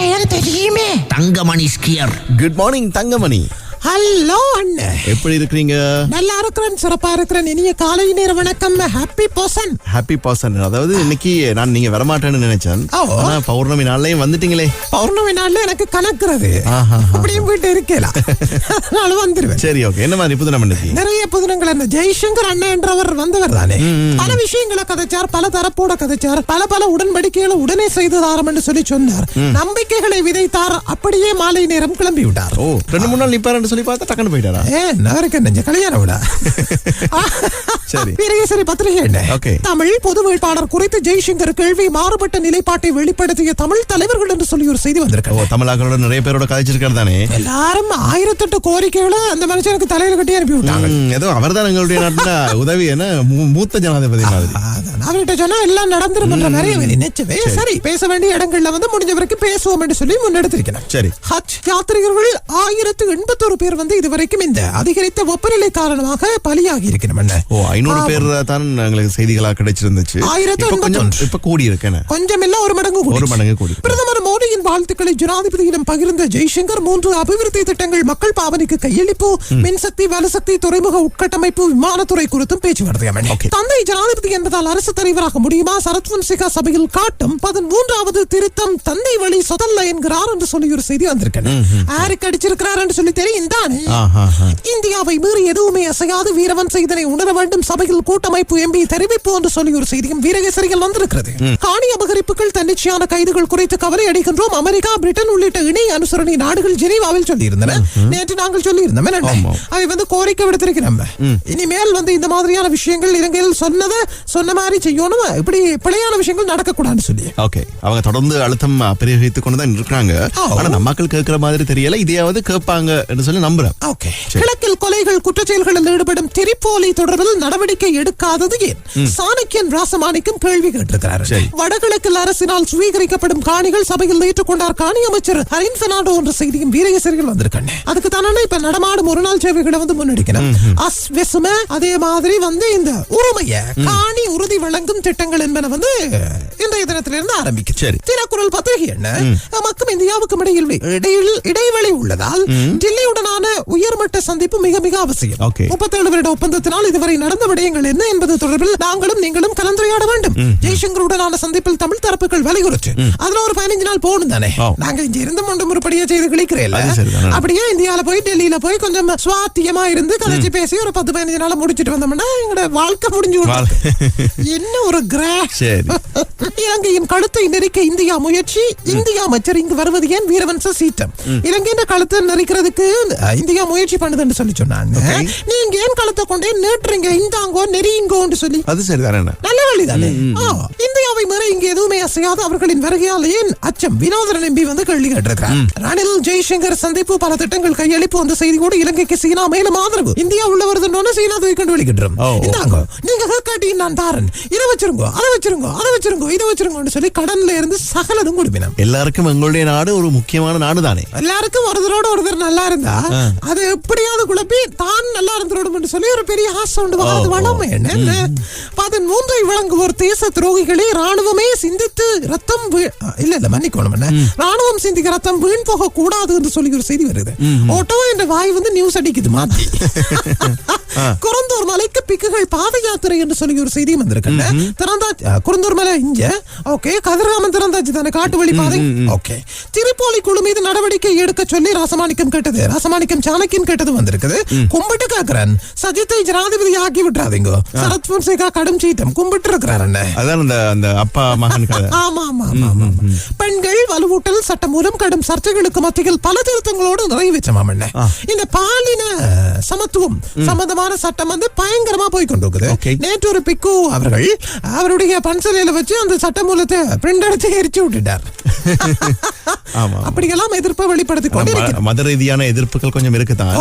பேர் தெரியுமே Thangamani skier. Good morning Thangamani. Hello எப்படி இருக்கிறீங்க? நல்லா இருக்கிறேன் சிறப்பா இருக்கிறேன். இனிய காலை நேர வணக்கம் ஹாப்பி பர்சன் ஹாப்பி பர்சன் அதாவது இன்னைக்கு நான் நீங்க வரமாட்டேன்னு நினைச்சேன். ஆனா பௌர்ணமி நாள்லயும் வந்துட்டீங்களே. பௌர்ணமி நாள்ல எனக்கு கணக்குறது. அப்படியும் வீட்டு இருக்கலாம் அதனால வந்துருவேன். சரி ஓகே. என்ன மாதிரி புது நம்ம இன்னைக்கு நிறைய புதினங்கள் அந்த ஜெய்சங்கர் அண்ணன் என்றவர் வந்தவர் தானே. பல விஷயங்களை கதைச்சார் பல தரப்போட கதைச்சார் பல பல உடன்படிக்கைகளை உடனே செய்து தாரம் என்று சொல்லி சொன்னார். நம்பிக்கைகளை விதைத்தார். அப்படியே மாலை நேரம் கிளம்பி விட்டார் ஓ ரெண்டு மூணு நாள் சொல்லி பார்த்தா டக்குன்னு போயிட்டாரா ஏ நகருக்கு நெஞ்ச கல்யாண விடா சரி. வீரகேசரி பத்திரிகை என்ன Okay. தமிழ் பொது வேட்பாளர் குறித்து ஜெய்சங்கர் கேள்வி மாறுபட்ட நிலைப்பாட்டை வெளிப்படுத்திய தமிழ் தலைவர்கள் என்று சொல்லி ஒரு செய்தி வந்திருக்கு தமிழாக்களோட நிறைய பேரோட கதைச்சிருக்காரு தானே எல்லாரும் ஆயிரத்தெட்டு கோரிக்கைகளை அந்த மனுஷனுக்கு தலையில கட்டி அனுப்பி விட்டாங்க ஏதோ அவர் தான் எங்களுடைய நாட்டுல உதவி என்ன மூத்த ஜனாதிபதி மாதிரி அவர்கிட்ட சொன்னா எல்லாம் நடந்துரும் என்ற மாதிரி நினைச்சவே சரி பேச வேண்டிய இடங்கள்ல வந்து முடிஞ்ச வரைக்கும் பேசுவோம் என்று சொல்லி முன்னெடுத்திருக்கிறார் சரி ஹஜ் யாத்ரிகர்கள் ஆயிரத்து எண்பத்தொரு பேர் வந்து இதுவரைக்கும் இந்த அதிகரித்த வெப்பநிலை காரணமாக பலியாகி இருக்கிறோம் என்ன ஓ ஐநூறு பேர் தான் எங்களுக்கு செய்திகளா கிடைச்சிருந்துச்சு. ஆயிரத்து இப்ப கூடி இருக்கேன் கொஞ்சம் இல்ல ஒரு மடங்கு. ஒரு மடங்கு கூடி. பிரதமர் மோடியின் வாழ்த்துக்களை ஜனாதிபதியிடம் பகிர்ந்த ஜெய்சங்கர் மூன்று அபிவிருத்தி திட்டங்கள் மக்கள் பாவனைக்கு கையளிப்பு மின்சக்தி வலுசக்தி துறைமுக உட்கட்டமைப்பு விமானத்துறை குறித்தும் பேச்சுவார்த்தை. தந்தை ஜனாதிபதி என்பதால் அரசு தலைவராக முடியுமா? சரத் பொன்சேகா சபையில் காட்டும் பதிமூன்றாவது திருத்தம் தந்தை வழி சொதல்ல என்கிறார் என்று சொல்லி ஒரு செய்தி வந்திருக்கிறது யாருக்கு அடிச்சிருக்கிறார் என்று சொல்லி தெரியும். தானே. இந்தியாவை மீறி எதுவுமே அசையாது. வீரவன் செய்தனை உணர வேண்டும். சபையில் கூட்டமைப்பு எம்பி தெரிவிப்பு என்று சொல்லி ஒரு செய்தியும் வீரகேசரியில் வந்திருக்கிறது. காணி அபகரிப்புகள் தன்னிச்சையான கைதுகள் குறித்து கவலை அடைகின்றோம் அமெரிக்கா பிரிட்டன் உள்ளிட்ட இணை அனுசரணை நாடுகள் ஜெனீவாவில் சொல்லியிருந்தன. நேற்று நாங்கள் சொல்லியிருந்தோம். அவை வந்து கோரிக்கை விடுத்திருக்கிறோம். இனிமேல் வந்து இந்த மாதிரியான விஷயங்கள் இலங்கையில் சொன்னதை சொன்ன மாதிரி செய்யணும்? இப்படி பிழையான விஷயங்கள் நடக்கக்கூடாதுன்னு சொல்லி. ஓகே. அவங்க தொடர்ந்து அழுத்தம் பிரயோகித்துக் கொண்டு தான் இருக்கிறாங்க. ஆனா மக்கள் கேட்கிற மாதிரி தெரியல. இதையாவது கேட்பாங்க என்று சொல்லி நம்புறேன். ஓகே. கிழக்கில் கொலைகள் குற்றச்செயல்களில் ஈடுபடும் திரிப்போலி தொடர்பில் நடவடிக்கை எடுக்காதது ஏன்? சாணக்கியன் ராசமாணிக்கும் கேள்வி கேட்டிருக்கிறார். வடகிழக்கில் அரசினால் சுவீகரிக்கப்படும் காணிகள் சபையில் ஏற்றுக்கொண்டார் காணி அமைச்சர் ஹரின் பெர்னாண்டோ என்ற செய்தியும் வீரகேசரிகள் வந்திருக்காங்க அதுக்கு தானே இப்ப நடமாடும் ஒரு நாள் சேவைகளை வந்து முன்னெடுக்கணும். அதே மாதிரி வந்து இந்த உரிமைய காணி உறுதி வழங்கும் திட்டங்கள் என்பன வந்து இன்றைய தினத்திலிருந்து ஆரம்பிக்கும் சரி. தினக்குரல் பத்திரிகை என்ன நமக்கும் இந்தியாவுக்கும் இடையில் இடையில் இடைவெளி உள்ளதால் டில்லியுடனான உயர்மட்ட சந்திப்பு மிக மிக அவசியம். முப்பத்தேழு வருட ஒப்பந்தத்தினால் இதுவரை நடந்த விடயங்கள் என்ன என்பது தொடர்பில் நாங்களும் நீங்களும் கலந்துரையாட வேண்டும். ஜெய்சங்கருடனான சந்திப்பில் தமிழ் தரப்புகள் வலியுறுத்து அதுல ஒரு பதினஞ்சு நாள் போகணும் தானே. நாங்க இங்க இருந்து முண்டு முறுப்படியா செய்து கிளிக்கிறேன். அப்படியே இந்தியால போய் டெல்லியில போய் கொஞ்சம் சுவாத்தியமா இருந்து கதைச்சு பேசி ஒரு பத்து பதினஞ்சு நாள் முடிச்சிட்டு வந்தோம்னா எங்களோட வாழ்க்கை முடிஞ்சு. என்ன ஒரு கிராஷ். இலங்கையின் கழுத்தை நெரிக்க இந்தியா முயற்சி. இந்தியா அமைச்சர் இங்கு வருவது ஏன் வீரவன்ச சீட்டம் இலங்கையின் கழுத்தை நெரிக்கிறதுக்கு இந்தியா முயற்சி பண்ணுதுன்னு சொல்லி சொன்னாங்க. நீங்க ஏன் கழுத்தை கொண்டே நீட்டுறீங்க இந்தாங்கோ நெறியுங்கோன்னு சொல்லி. அது சரிதானே நல்ல வழிதானே இந்தியாவை மீற இங்க எதுவுமே அசையாது அவர்களின் வருகையால் ஏன் அச்சம் வினோதரன் எம்பி வந்து கேள்வி கேட்டிருக்கிறார். ரணில் ஜெய்சங்கர் சந்திப்பு பல திட்டங்கள் கையளிப்பு அந்த செய்தியோடு இலங்கைக்கு சீனா மேலும் ஆதரவு. இந்தியா உள்ள வருதுன்னு சீனா தூக்கிண்டு வெளிக்கிட்டுரும் ஓ, ஓ. இந்தாங்க நீங்க கேட்காட்டி நான் தாரன். இதை வச்சிருங்கோ அதை வச்சிருங்கோ அதை வச்சிருங்கோ இதை வச்சிருங்கோன்னு சொல்லி கடன்ல இருந்து சகலதும் கொடுப்பினோம் எல்லாருக்கும் எங்களுடைய நாடு ஒரு முக்கியமான நாடு தானே எல்லாருக்கும் ஒருத்தரோட ஒருத்தர் நல்லா இருந்தா அது எப்படியாவது குழப்பி தான் நல்லா இருந்துடும் சொல்லி ஒரு பெரிய ஆசை உண்டு. அது வளமை என்ன பதிமூன்றை வழங்குவோர் தேச துரோகிகளே ராணுவமே சிந்தித்து ரத்தம் இல்ல இல்ல மன்னிக்கணும் என்ன ராணுவம் சிந்திக்க ரத்தம் வீண் போக கூடாது என்று சொல்லி ஒரு செய்தி வருது. ஓட்டோ என்ற வாய் வந்து நியூஸ் அடிக்குது மாத்தி. குறந்தூர் மலைக்கு பிக்குகள் பாத யாத்திரை என்று சொல்லி ஒரு செய்தியும் வந்திருக்கு திறந்தாச்சு அஹ், குறந்தூர் மலை இங்க. ஓகே கதிர்காமன் திறந்தாச்சு தானே காட்டு வழி பாதை? ஓகே. திருப்போலி குழு மீது நடவடிக்கை எடுக்க சொல்லி ராசமாணிக்கம் கேட்டது. ராசமாணிக்கம் சாணக்கியன் கேட்டது வந்திருக்குது. கும்பிட்டு கேக்குறேன். சஜித்தை ஜனாதிபதி ஆக்கி விட்டுறாதீங்க. சரத் பொன்சேகா கடும் சீட்டம் கும்பிட்டு இருக்கிறார் என்ன அதான் அந்த அந்த அப்பா மகன் கதை. ஆமா ஆமா ஆமா. பெண்கள் வலுவூட்டல் சட்டம் மூலம் கடும் சர்ச்சைகளுக்கு மத்தியில் பல திருத்தங்களோடு நிறைவேற்றமாம் என்ன இந்த பாலின சமத்துவம் சம்பந்தமான சட்டம் வந்து பயங்கரமா போய் கொண்டு நேற்று ஒரு பிக்கு அவர்கள் அவருடைய பன்சலையில வச்சு அந்த சட்ட மூலத்தை பிரிண்ட் எடுத்து எரிச்சு விட்டுட்டார். அப்படியெல்லாம் எதிர்ப்பை வெளிப்படுத்திக் கொண்டிருக்கிறார் ம- மத ரீதியான எதிர்ப்புகள் கொஞ்சம் இருக்குதான்.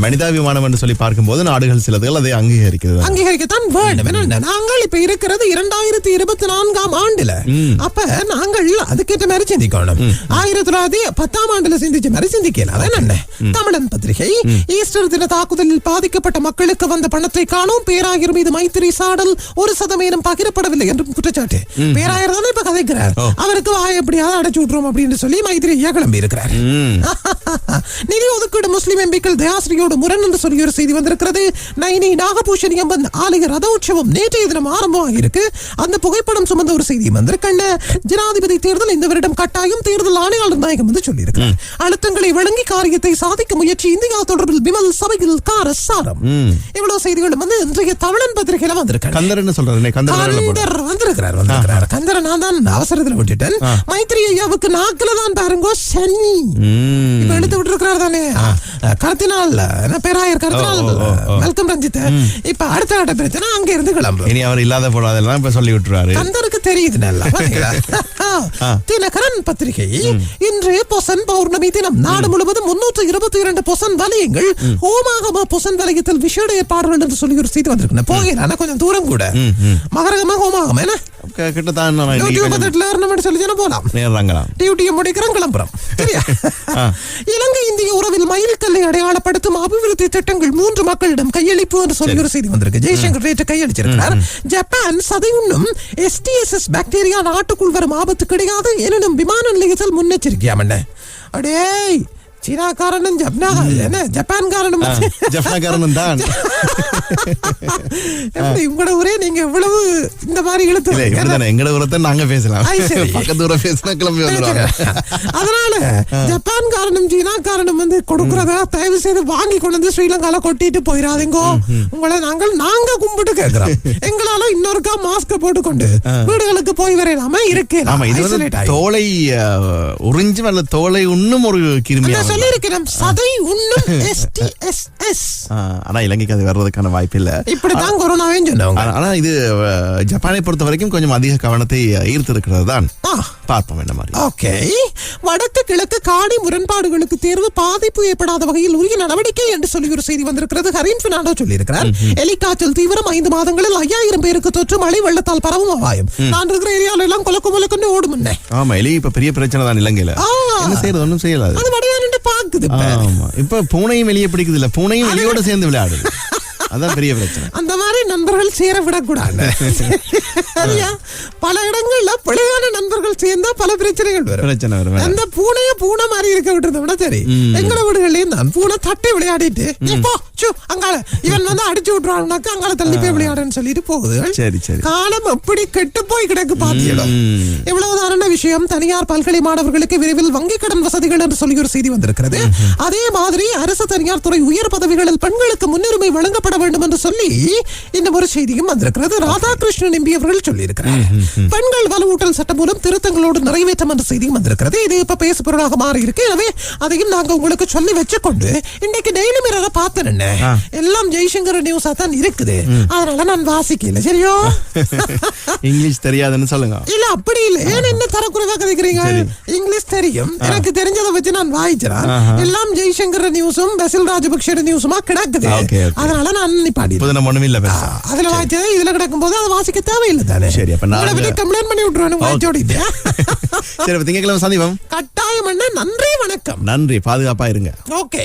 மனிதாபிமானம் என்று சொல்லி பார்க்கும்போது நாடுகள் சிலதுகள் அதை அங்கீகரிக்கிறது. அங்கீகரிக்கத்தான் வேண்டும் நாங்கள் இப்ப இருக்கிறது இரண்டாயிரத்தி இருபத்தி நான்காம் ஆண்டுல. அப்ப நாங்கள் அதுக்கேற்ற மாதிரி சிந்திக்கணும். ஆயிரத்தி தொள்ளாயிரத்தி பத்தாம் ஆண்டுல சிந்திச்ச மாதிரி சிந்திக்கலாம் அதான் தமிழன் பத்திரிகை. ஈஸ்டர் தின தாக்குதலில் பாதிக்கப்பட்ட மக்களுக்கு வந்த பணத்தை காணோம் பேராயர் மீது மைத்திரி சாடல் ஒரு சதமேனும் பகிரப்படவில்லை என்றும் குற்றச்சாட்டு. பேராயர் தானே இப்ப கதைக்கிறார். அவருக்கு வாய் எப்படியாவது அடைச்சு விட்டுரும் அப்படின்னு சொல்லி மைத்திரி ஐயா கிளம்பி இருக்கிறார். நிதி ஒதுக்கீடு முஸ்லிம் எம்பிக்கள் தயாஸ்ரீயோடு முரண் என்று சொல்லி ஒரு செய்தி வந்திருக்கிறது. நைனி நாகபூஷணி அம்மன் ஆலய ரத உற்சவம் நேற்றைய தினம் ஆரம்பமாக இருக்கு அந்த புகைப்படம் சுமந்த ஒரு செய்தி வந்திருக்கண்ண. ஜனாதிபதி தேர்தல் இந்த வருடம் கட்டாயம் தேர்தல் ஆணையாளர் நாயகம் என்று சொல்லியிருக்கிறார். அழுத்தங்களை வழங்கி காரியத்தை சாதிக்க முயற்சி இந்தியா தொடர்பில் விமல் சபையில் கார சாரம். இவ்வளவு செய்திகளும் வந்து இன்றைய தமிழன் பத்திரிகையில வந்திருக்காங்க. கந்தர் என்ன சொல்றாரு? கந்தர் வந்திருக்கிறார் வந்திருக்கிறார். கந்தரை நான் தான் அவசரத்துல விட்டுட்டேன். மைத்திரி ஐயாவுக்கு நாக்குல தான் பாருங்க சனி. இப்ப எடுத்து விட்டுருக்கிறார் தானே. கருத்தினால் என்ன பேராயர் கருத்தினால். வெல்கம் ரஞ்சித். இப்ப அடுத்த கட்ட பிரச்சனை அங்க இருந்து கிளம்பு இனி அவர் இல்லாத போடாதெல்லாம் இப்ப சொல்லி விட்டுறாரு கந்தருக்கு தெரியுது நல்லா? தினகரன் பத்திரிகை. இன்று பொசன் பௌர்ணமி தினம் நாடு முழுவதும் முன்னூற்று இருபத்தி இரண்டு பொசன் வலயங்கள் ஹோமாகம பொசன் வலயத்தில் விசேட ஏற்பாடுகள் என்று சொல்லி ஒரு செய்தி வந்திருக்கு போகல ஆனா கொஞ்சம் தூரம் கூட. மகரகம ஹோமாகம என்ன? கிட்டத்தான் சொல்லி போலாம். டியூட்டியை முடிக்கிறோம் கிளம்புறோம். இலங்கை இந்திய உறவில் மைல்கல்லை அடையாளப்படுத்தும் அபிவிருத்தி திட்டங்கள் மூன்று மக்களிடம் கையளிப்பு என்று சொல்லி ஒரு செய்தி வந்திருக்கு. ஜெய்சங்கர் நேற்று கையளிச்சிருக்கிறார். ஜப்பான் சதை உண்ணும் எஸ்டிஎஸ்எஸ் பாக்டீரியா நாட்டுக்குள் வரும் ஆபத்து கிடையாது எனினும் விமான நிலையத்தில் முன்னெச்சரிக்கையாம் என்ன அடேய் சீனாக்காரனும் ஜப்னா என்ன ஜப்பான்காரனும் ஜப்னாக்காரனும் தான். எப்படி உங்களோட ஊரே நீங்க இவ்வளவு இந்த மாதிரி இழுத்து எங்கட உரத்தை நாங்க பேசலாம். பக்கத்து ஊரை பேசினா கிளம்பி வந்துடுவாங்க அதனால ஜப்பான் காரணம் சீனா காரணம் வந்து கொடுக்கறத தயவு செய்து வாங்கி கொண்டு வந்து ஸ்ரீலங்கால கொட்டிட்டு போயிடாதீங்கோ உங்களை நாங்கள் நாங்க கும்பிட்டு கேக்குறோம். எங்களால இன்னொருக்கா மாஸ்க போட்டுக்கொண்டு வீடுகளுக்கு போய் வரையிலாம? இருக்கு. ஆமா இது வந்து தோலை அஹ், உறிஞ்சும் அல்ல தோலை உண்ணும் ஒரு கிருமியா வந்து. சொல்லியிருக்கிறோம் சதை உண்ணும் ஆனா இலங்கைக்கு அது வர்றதுக்கான வாய்ப்பு இல்ல இப்படித்தான் கொரோனாவையும் சொன்னவங்க. ஆனா- இது ஜப்பானை பொறுத்த வரைக்கும் கொஞ்சம் அதிக கவனத்தை ஈர்த்திருக்கிறது தான். பார்ப்போம் என்ன மாதிரி. ஓகே. வடக்கு கிழக்கு காணி முரண்பாடுகளுக்கு தேர்வு பாதிப்பு ஏற்படாத வகையில் உரிய நடவடிக்கை என்று சொல்லி ஒரு செய்தி வந்திருக்கிறது. ஹரின் பினாண்டோ சொல்லியிருக்கிறார். எலிக்காய்ச்சல் தீவிரம் ஐந்து மாதங்களில் ஐயாயிரம் பேருக்கு தொற்று மழை வெள்ளத்தால் பரவும் அபாயம். நான் இருக்கிற ஏரியால எல்லாம் கொலக்கு முலக்குன்னு ஓடும் ஆமா எலி இப்ப பெரிய பிரச்சனை தான் இலங்கையில. என்ன செய்யறது? ஒண்ணும் செய்யலாது. அது வடையாண்டு பாக்குது இப்ப. பூனையும் வெளியே பிடிக்குது இல்ல? பூனையும் எலியோட சேர்ந்து விளையாடுது. அதான் பெரிய பிரச்சனை. அந்த மாதிரி நண்பர்கள் சேர விடக்கூடாது. சரியா பல இடங்கள்ல பிழையான நண்பர்கள் சேர்ந்தா பல பிரச்சனைகள் வரும். பிரச்சனை வரும் அந்த பூனைய பூனை மாதிரி இருக்க விட்டுறத விட சரி. எங்கள வீடுகள்லயும் தான். பூனை தட்டி விளையாடிட்டு சு அங்கால இவன் வந்து அடிச்சு விட்டுறான்னாக்கா அங்கால தள்ளி போய் விளையாடுன்னு சொல்லிட்டு போகுது. சரி சரி. காலம் எப்படி கெட்டு போய் கிடக்கு ம். இவ்வளவுதான விஷயம் தனியார் பல்கலை மாணவர்களுக்கு விரைவில் வங்கி கடன் வசதிகள் என்று சொல்லி ஒரு செய்தி வந்திருக்கிறது. அதே மாதிரி அரசு தனியார் துறை உயர் பதவிகளில் பெண்களுக்கு முன்னுரிமை வழங்கப்பட வேண்டும் என்று சொல்லி இன்னும் ஒரு செய்தியும் வந்திருக்கிறது. ராதாகிருஷ்ணன் எம்பி அவர்கள் சொல்லியிருக்கிறார் பெண்கள் வலுவூட்டல் சட்டம் மூலம் திருத்தங்களோடு நிறைவேற்றம் என்ற செய்தியும் வந்திருக்கிறது. இது இப்ப பேசு பொருளாக மாறி இருக்கு எனவே அதையும் நாங்க உங்களுக்கு சொல்லி வச்சுக்கொண்டு இன்னைக்கு டெய்லி மிரரை பார்த்தேன் எல்லாம் ஜெய்சங்கர் நியூஸா தான் இருக்குது. அதனால நான் வாசிக்கல. சரியோ? இங்கிலீஷ் தெரியாதுன்னு சொல்லுங்க. இல்ல அப்படி இல்ல. ஏன் என்ன தரக்குறைவா கதைக்கிறீங்க? இங்கிலீஷ் தெரியும். எனக்கு தெரிஞ்சதை வச்சு நான் வாய்க்கிறேன். எல்லாம் ஜெய்சங்கர் நியூஸும் பசில் ராஜபக்ஷ நியூஸுமா கிடக்குது. அதனால நான் நிப்பாடி நம்ம ஒண்ணும் இல்ல அதுல வாய்ச்சது இதுல கிடக்கும் போது அதை வாசிக்க தேவையில்லை தானே. சரி, அப்ப நான் கம்ப்ளைண்ட் பண்ணி விட்டுருவானு வாய்ச்சோடிட்டு சரி அப்ப திங்கட்கிழமை சந்திப்போம். கட்டாயம் நன்றி வணக்கம். நன்றி பாதுகாப்பா இருங்க. ஓகே.